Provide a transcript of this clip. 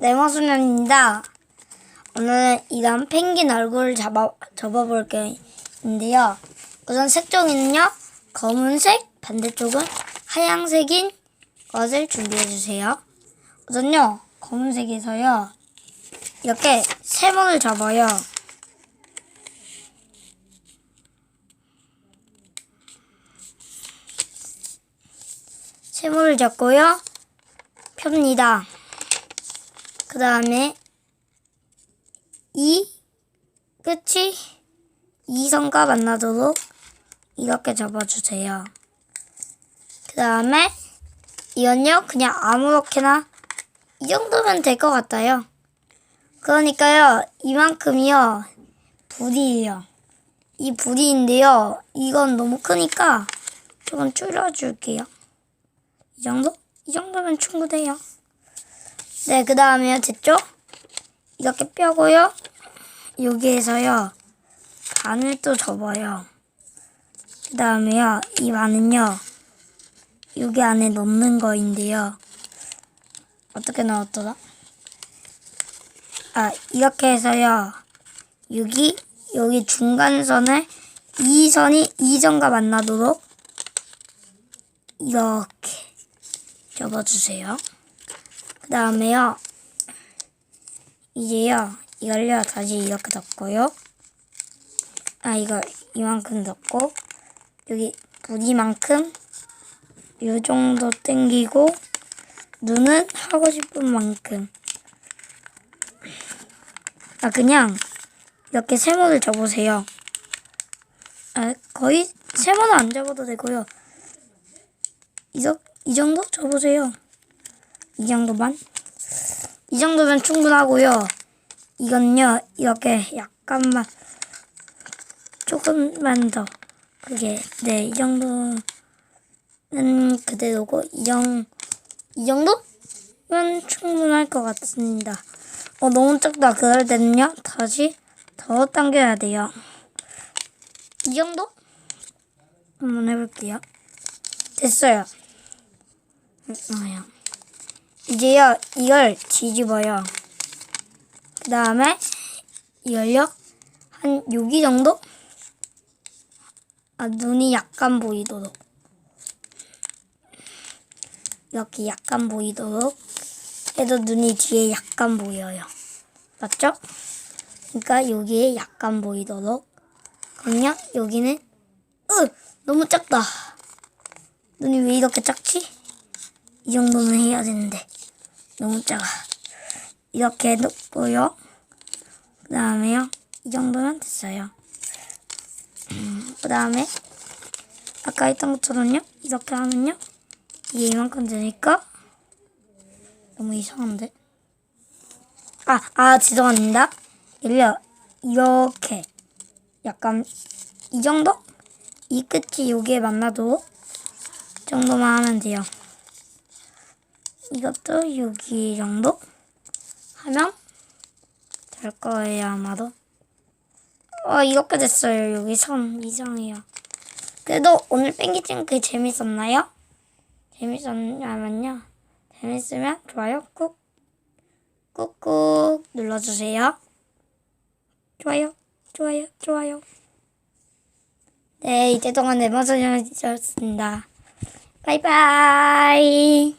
네모소년입니다. 오늘은 이런 펭귄 얼굴을 잡아, 접어볼 게인데요. 우선 색종이는요, 검은색, 반대쪽은 하얀색인 것을 준비해주세요. 우선요, 검은색에서요, 이렇게 세모를 잡아요. 세모를 잡고요, 펴니다. 그 다음에 이 끝이 이 선과 만나도록 이렇게 접어주세요. 그 다음에 이건요 그냥 아무렇게나 이 정도면 될 것 같아요. 그러니까요 이만큼이요 불이에요. 이 불이인데요 이건 너무 크니까 조금 줄여줄게요. 이 정도? 이 정도면 충분해요. 네, 그 다음에요. 됐죠? 이렇게 펴고요. 여기에서요. 반을 또 접어요. 그 다음에요. 이 반은요. 여기 안에 넣는 거인데요. 어떻게 넣었더라? 아, 이렇게 해서요. 여기, 여기 중간선을 이 선이 이 선과 만나도록 이렇게 접어주세요. 그 다음에요. 이제요. 이걸요. 다시 이렇게 덮고요. 아, 이거 이만큼 덮고 여기 부디만큼 요 정도 땡기고 눈은 하고 싶은 만큼 아, 그냥 이렇게 세모를 접으세요. 아, 거의 세모는 안 접어도 되고요. 이, 정- 이 정도 접으세요. 이 정도만? 이 정도면 충분하고요. 이건요, 이렇게 약간만, 조금만 더. 그게, 네, 이 정도는 그대로고, 이 정, 이 정도면 충분할 것 같습니다. 어, 너무 작다. 그럴 때는요, 다시 더 당겨야 돼요. 이 정도? 한번 해볼게요. 됐어요. 음, 아야. 이제요, 이걸 뒤집어요. 그 다음에, 이걸요, 한 여기 정도? 아, 눈이 약간 보이도록. 이렇게 약간 보이도록 해도 눈이 뒤에 약간 보여요. 맞죠? 그러니까 여기에 약간 보이도록. 그럼요, 여기는, 으! 너무 작다. 눈이 왜 이렇게 작지? 이 정도는 해야 되는데 너무 작아. 이렇게 놓고요. 그 다음에요. 이 정도면 됐어요. 그 다음에 아까 했던 것처럼요. 이렇게 하면요. 이게 이만큼 되니까 너무 이상한데. 아, 아, 죄송합니다. 일려 이렇게 약간 이 정도? 이 끝이 여기에 만나도 이 정도만 하면 돼요. 이것도 여기 정도 하면 될 거예요 아마도. 어 이렇게 됐어요. 여기 선 이상해요. 그래도 오늘 뺑기찡그 재밌었나요? 재밌었냐면요. 재밌으면 좋아요 꾹 꾹꾹 눌러주세요. 좋아요, 좋아요, 좋아요. 네, 이제 동안 네모소년이었습니다. 바이바이.